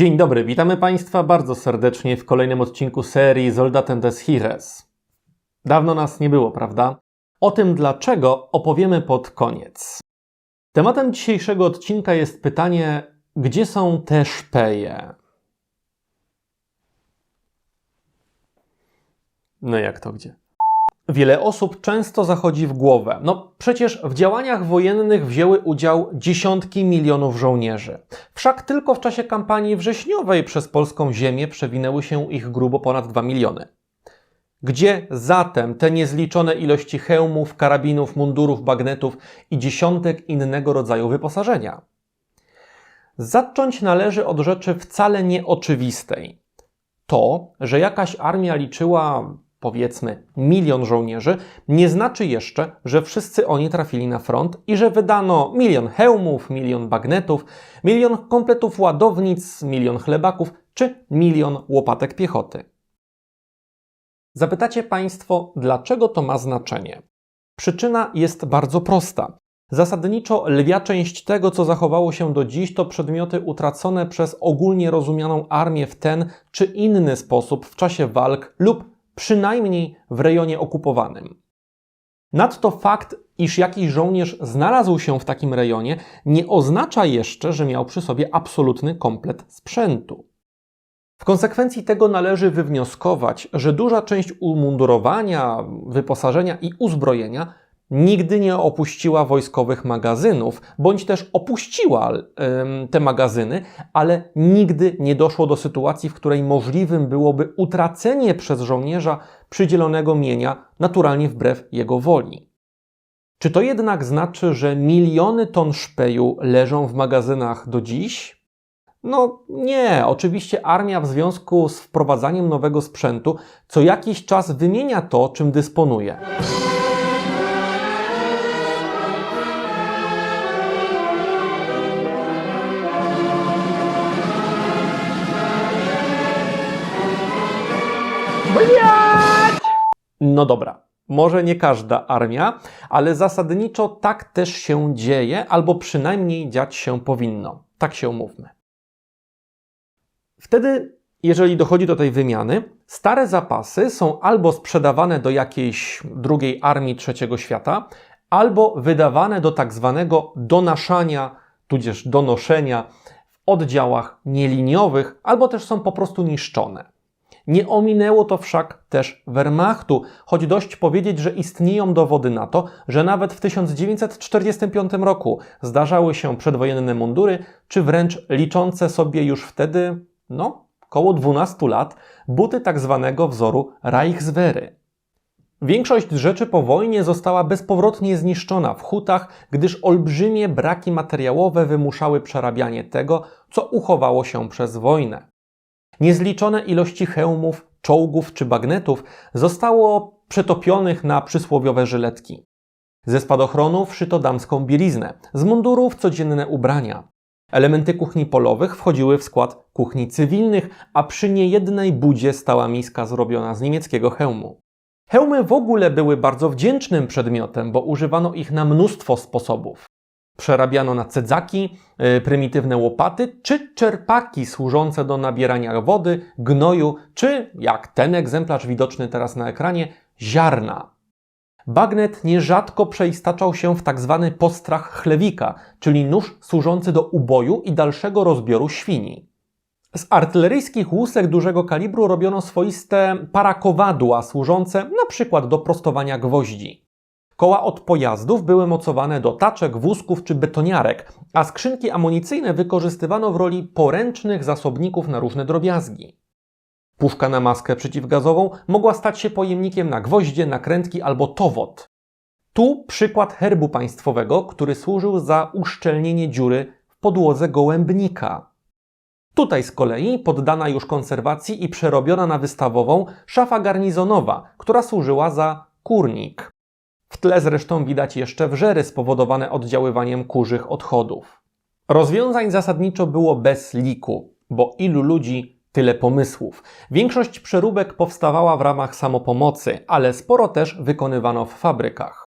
Dzień dobry, witamy Państwa bardzo serdecznie w kolejnym odcinku serii Soldaten des Heeres. Dawno nas nie było, prawda? O tym dlaczego opowiemy pod koniec. Tematem dzisiejszego odcinka jest pytanie, gdzie są te szpeje? No jak to gdzie? Wiele osób często zachodzi w głowę. No przecież w działaniach wojennych wzięły udział dziesiątki milionów żołnierzy. Wszak tylko w czasie kampanii wrześniowej przez polską ziemię przewinęły się ich grubo ponad 2 miliony. Gdzie zatem te niezliczone ilości hełmów, karabinów, mundurów, bagnetów i dziesiątek innego rodzaju wyposażenia? Zacząć należy od rzeczy wcale nieoczywistej. To, że jakaś armia liczyła powiedzmy milion żołnierzy, nie znaczy jeszcze, że wszyscy oni trafili na front i że wydano milion hełmów, milion bagnetów, milion kompletów ładownic, milion chlebaków czy milion łopatek piechoty. Zapytacie Państwo, dlaczego to ma znaczenie? Przyczyna jest bardzo prosta. Zasadniczo lwia część tego, co zachowało się do dziś, to przedmioty utracone przez ogólnie rozumianą armię w ten czy inny sposób w czasie walk lub przynajmniej w rejonie okupowanym. Nadto fakt, iż jakiś żołnierz znalazł się w takim rejonie, nie oznacza jeszcze, że miał przy sobie absolutny komplet sprzętu. W konsekwencji tego należy wywnioskować, że duża część umundurowania, wyposażenia i uzbrojenia nigdy nie opuściła wojskowych magazynów, bądź też opuściła te magazyny, ale nigdy nie doszło do sytuacji, w której możliwym byłoby utracenie przez żołnierza przydzielonego mienia naturalnie wbrew jego woli. Czy to jednak znaczy, że miliony ton szpeju leżą w magazynach do dziś? No nie, oczywiście armia w związku z wprowadzaniem nowego sprzętu co jakiś czas wymienia to, czym dysponuje. No dobra, może nie każda armia, ale zasadniczo tak też się dzieje, albo przynajmniej dziać się powinno. Tak się umówmy. Wtedy, jeżeli dochodzi do tej wymiany, stare zapasy są albo sprzedawane do jakiejś drugiej armii trzeciego świata, albo wydawane do tak zwanego donaszania, tudzież donoszenia w oddziałach nieliniowych, albo też są po prostu niszczone. Nie ominęło to wszak też Wehrmachtu, choć dość powiedzieć, że istnieją dowody na to, że nawet w 1945 roku zdarzały się przedwojenne mundury, czy wręcz liczące sobie już wtedy, no, około 12 lat, buty tak zwanego wzoru Reichswehry. Większość rzeczy po wojnie została bezpowrotnie zniszczona w hutach, gdyż olbrzymie braki materiałowe wymuszały przerabianie tego, co uchowało się przez wojnę. Niezliczone ilości hełmów, czołgów czy bagnetów zostało przetopionych na przysłowiowe żyletki. Ze spadochronów szyto damską bieliznę, z mundurów codzienne ubrania. Elementy kuchni polowych wchodziły w skład kuchni cywilnych, a przy niejednej budzie stała miska zrobiona z niemieckiego hełmu. Hełmy w ogóle były bardzo wdzięcznym przedmiotem, bo używano ich na mnóstwo sposobów. Przerabiano na cedzaki, y, prymitywne łopaty czy czerpaki służące do nabierania wody, gnoju, czy jak ten egzemplarz widoczny teraz na ekranie, ziarna. Bagnet nierzadko przeistaczał się w tak zwany postrach chlewika, czyli nóż służący do uboju i dalszego rozbioru świni. Z artyleryjskich łusek dużego kalibru robiono swoiste parakowadła służące przykład do prostowania gwoździ. Koła od pojazdów były mocowane do taczek, wózków czy betoniarek, a skrzynki amunicyjne wykorzystywano w roli poręcznych zasobników na różne drobiazgi. Puszka na maskę przeciwgazową mogła stać się pojemnikiem na gwoździe, nakrętki albo towot. Tu przykład herbu państwowego, który służył za uszczelnienie dziury w podłodze gołębnika. Tutaj z kolei poddana już konserwacji i przerobiona na wystawową szafa garnizonowa, która służyła za kurnik. W tle zresztą widać jeszcze wrzery spowodowane oddziaływaniem kurzych odchodów. Rozwiązań zasadniczo było bez liku, bo ilu ludzi, tyle pomysłów. Większość przeróbek powstawała w ramach samopomocy, ale sporo też wykonywano w fabrykach.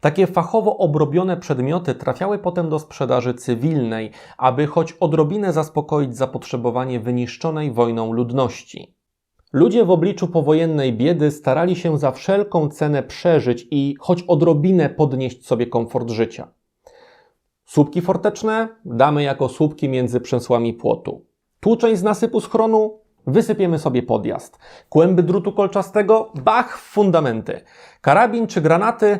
Takie fachowo obrobione przedmioty trafiały potem do sprzedaży cywilnej, aby choć odrobinę zaspokoić zapotrzebowanie wyniszczonej wojną ludności. Ludzie w obliczu powojennej biedy starali się za wszelką cenę przeżyć i choć odrobinę podnieść sobie komfort życia. Słupki forteczne damy jako słupki między przęsłami płotu. Tłuczeń z nasypu schronu wysypiemy sobie podjazd. Kłęby drutu kolczastego, bach w fundamenty. Karabin czy granaty,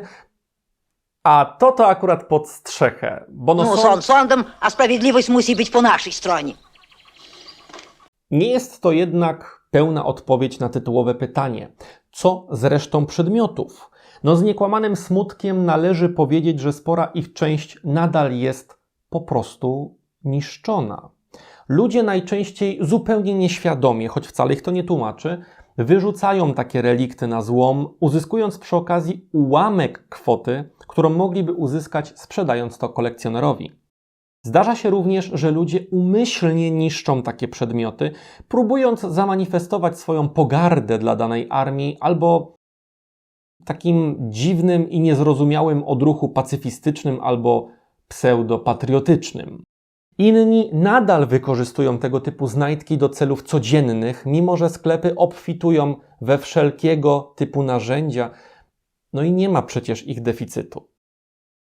a to to akurat pod strzechę. Bo no, No, sąd sądem, a sprawiedliwość musi być po naszej stronie. Nie jest to jednak pełna odpowiedź na tytułowe pytanie. Co z resztą przedmiotów? No z niekłamanym smutkiem należy powiedzieć, że spora ich część nadal jest po prostu niszczona. Ludzie najczęściej zupełnie nieświadomie, choć wcale ich to nie tłumaczy, wyrzucają takie relikty na złom, uzyskując przy okazji ułamek kwoty, którą mogliby uzyskać sprzedając to kolekcjonerowi. Zdarza się również, że ludzie umyślnie niszczą takie przedmioty, próbując zamanifestować swoją pogardę dla danej armii albo takim dziwnym i niezrozumiałym odruchu pacyfistycznym albo pseudopatriotycznym. Inni nadal wykorzystują tego typu znajdki do celów codziennych, mimo że sklepy obfitują we wszelkiego typu narzędzia, no i nie ma przecież ich deficytu.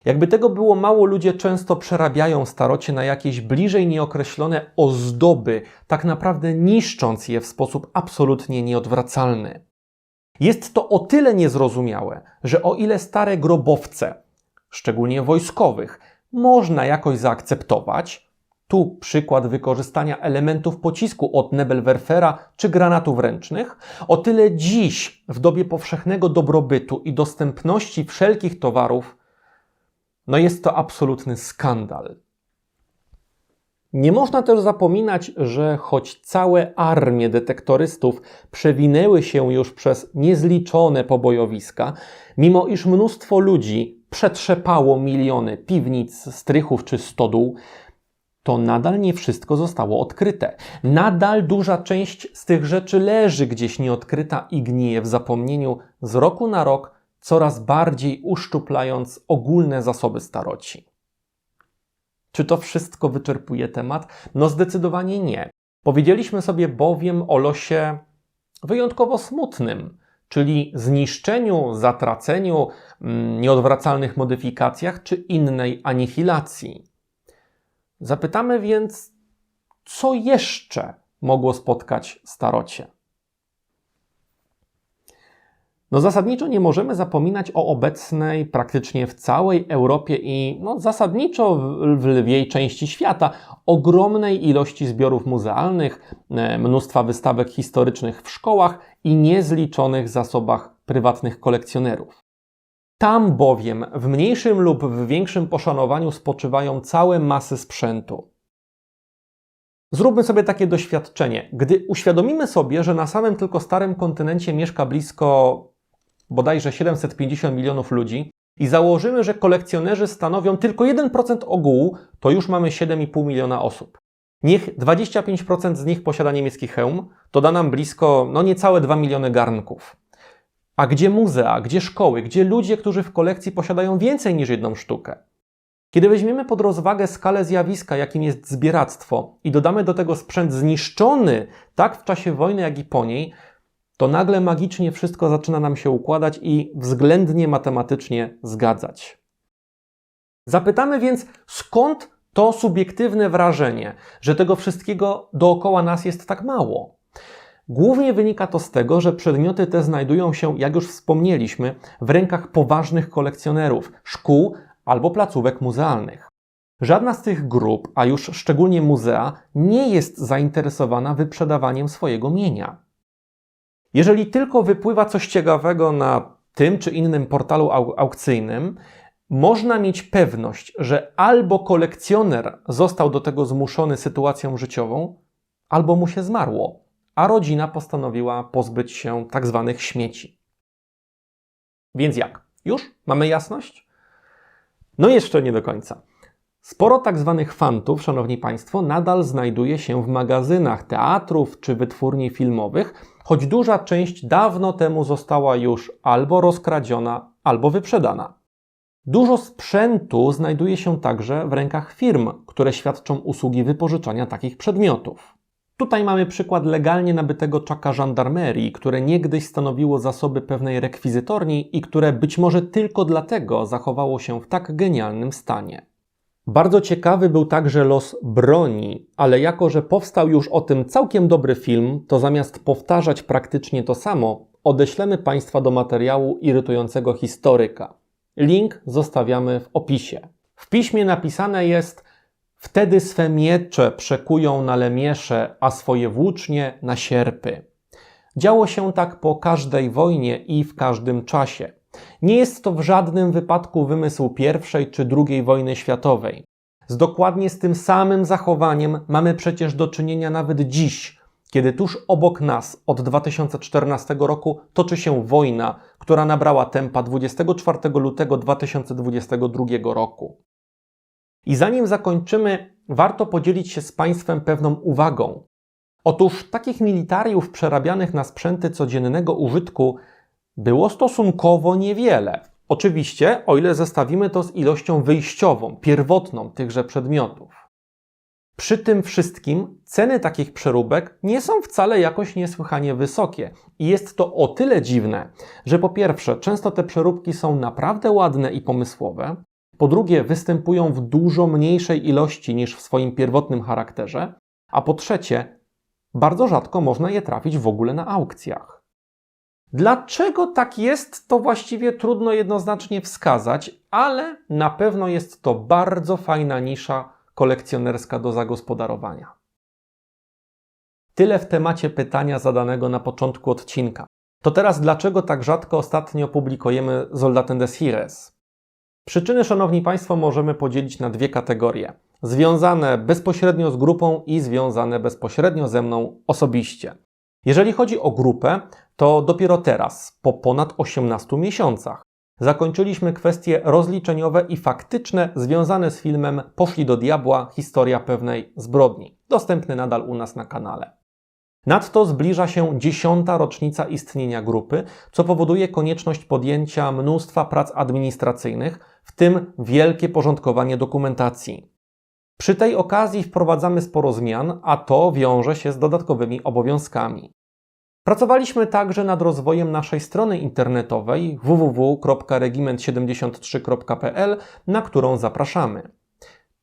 Jakby tego było mało, ludzie często przerabiają starocie na jakieś bliżej nieokreślone ozdoby, tak naprawdę niszcząc je w sposób absolutnie nieodwracalny. Jest to o tyle niezrozumiałe, że o ile stare grobowce, szczególnie wojskowych, można jakoś zaakceptować, tu przykład wykorzystania elementów pocisku od Nebelwerfera czy granatów ręcznych, o tyle dziś, w dobie powszechnego dobrobytu i dostępności wszelkich towarów, no jest to absolutny skandal. Nie można też zapominać, że choć całe armie detektorystów przewinęły się już przez niezliczone pobojowiska, mimo iż mnóstwo ludzi przetrzepało miliony piwnic, strychów czy stodół, to nadal nie wszystko zostało odkryte. Nadal duża część z tych rzeczy leży gdzieś nieodkryta i gnije w zapomnieniu z roku na rok, coraz bardziej uszczuplając ogólne zasoby staroci. Czy to wszystko wyczerpuje temat? No zdecydowanie nie. Powiedzieliśmy sobie bowiem o losie wyjątkowo smutnym, czyli zniszczeniu, zatraceniu, mm, nieodwracalnych modyfikacjach czy innej anihilacji. Zapytamy więc, co jeszcze mogło spotkać starocie? No zasadniczo nie możemy zapominać o obecnej praktycznie w całej Europie i no, zasadniczo w, lwiej części świata ogromnej ilości zbiorów muzealnych, e, mnóstwa wystawek historycznych w szkołach i niezliczonych zasobach prywatnych kolekcjonerów. Tam bowiem w mniejszym lub w większym poszanowaniu spoczywają całe masy sprzętu. Zróbmy sobie takie doświadczenie. Gdy uświadomimy sobie, że na samym tylko starym kontynencie mieszka blisko bodajże 750 milionów ludzi i założymy, że kolekcjonerzy stanowią tylko 1% ogółu, to już mamy 7,5 miliona osób. Niech 25% z nich posiada niemiecki hełm, to da nam blisko no niecałe 2 miliony garnków. A gdzie muzea, gdzie szkoły, gdzie ludzie, którzy w kolekcji posiadają więcej niż jedną sztukę? Kiedy weźmiemy pod rozwagę skalę zjawiska, jakim jest zbieractwo, i dodamy do tego sprzęt zniszczony tak w czasie wojny, jak i po niej, to nagle magicznie wszystko zaczyna nam się układać i względnie matematycznie zgadzać. Zapytamy więc, skąd to subiektywne wrażenie, że tego wszystkiego dookoła nas jest tak mało? Głównie wynika to z tego, że przedmioty te znajdują się, jak już wspomnieliśmy, w rękach poważnych kolekcjonerów, szkół albo placówek muzealnych. Żadna z tych grup, a już szczególnie muzea, nie jest zainteresowana wyprzedawaniem swojego mienia. Jeżeli tylko wypływa coś ciekawego na tym czy innym portalu au aukcyjnym, można mieć pewność, że albo kolekcjoner został do tego zmuszony sytuacją życiową, albo mu się zmarło, a rodzina postanowiła pozbyć się tak zwanych śmieci. Więc jak? Już? Mamy jasność? No jeszcze nie do końca. Sporo tak zwanych fantów, szanowni państwo, nadal znajduje się w magazynach teatrów czy wytwórni filmowych, choć duża część dawno temu została już albo rozkradziona, albo wyprzedana. Dużo sprzętu znajduje się także w rękach firm, które świadczą usługi wypożyczania takich przedmiotów. Tutaj mamy przykład legalnie nabytego czaka żandarmerii, które niegdyś stanowiło zasoby pewnej rekwizytorni i które być może tylko dlatego zachowało się w tak genialnym stanie. Bardzo ciekawy był także los broni, ale jako że powstał już o tym całkiem dobry film, to zamiast powtarzać praktycznie to samo, odeślemy Państwa do materiału irytującego historyka. Link zostawiamy w opisie. W piśmie napisane jest: Wtedy swe miecze przekują na lemiesze, a swoje włócznie na sierpy. Działo się tak po każdej wojnie i w każdym czasie. Nie jest to w żadnym wypadku wymysł I czy II wojny światowej. Z dokładnie z tym samym zachowaniem mamy przecież do czynienia nawet dziś, kiedy tuż obok nas od 2014 roku toczy się wojna, która nabrała tempa 24 lutego 2022 roku. I zanim zakończymy, warto podzielić się z Państwem pewną uwagą. Otóż takich militariów przerabianych na sprzęty codziennego użytku było stosunkowo niewiele. Oczywiście, o ile zestawimy to z ilością wyjściową, pierwotną tychże przedmiotów. Przy tym wszystkim ceny takich przeróbek nie są wcale jakoś niesłychanie wysokie. I jest to o tyle dziwne, że po pierwsze, często te przeróbki są naprawdę ładne i pomysłowe, po drugie, występują w dużo mniejszej ilości niż w swoim pierwotnym charakterze, a po trzecie, bardzo rzadko można je trafić w ogóle na aukcjach. Dlaczego tak jest, to właściwie trudno jednoznacznie wskazać, ale na pewno jest to bardzo fajna nisza kolekcjonerska do zagospodarowania. Tyle w temacie pytania zadanego na początku odcinka. To teraz dlaczego tak rzadko ostatnio publikujemy Soldaten des? Przyczyny, Szanowni Państwo, możemy podzielić na dwie kategorie. Związane bezpośrednio z grupą i związane bezpośrednio ze mną osobiście. Jeżeli chodzi o grupę, to dopiero teraz, po ponad 18 miesiącach, zakończyliśmy kwestie rozliczeniowe i faktyczne związane z filmem Poszli do diabła historia pewnej zbrodni, dostępny nadal u nas na kanale. Nadto zbliża się dziesiąta rocznica istnienia grupy, co powoduje konieczność podjęcia mnóstwa prac administracyjnych, w tym wielkie porządkowanie dokumentacji. Przy tej okazji wprowadzamy sporo zmian, a to wiąże się z dodatkowymi obowiązkami. Pracowaliśmy także nad rozwojem naszej strony internetowej www.regiment73.pl, na którą zapraszamy.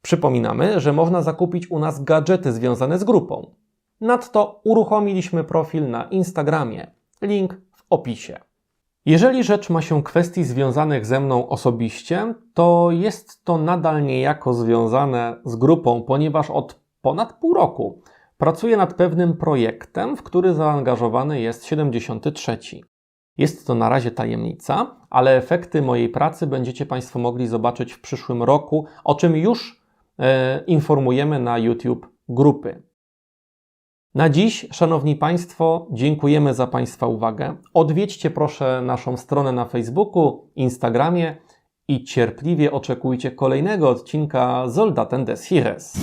Przypominamy, że można zakupić u nas gadżety związane z grupą. Nadto uruchomiliśmy profil na Instagramie. Link w opisie. Jeżeli rzecz ma się kwestii związanych ze mną osobiście, to jest to nadal niejako związane z grupą, ponieważ od ponad pół roku pracuję nad pewnym projektem, w który zaangażowany jest 73. Jest to na razie tajemnica, ale efekty mojej pracy będziecie Państwo mogli zobaczyć w przyszłym roku, o czym już e, informujemy na YouTube grupy. Na dziś, Szanowni Państwo, dziękujemy za Państwa uwagę. Odwiedźcie proszę naszą stronę na Facebooku, Instagramie i cierpliwie oczekujcie kolejnego odcinka Soldaten des Heeres.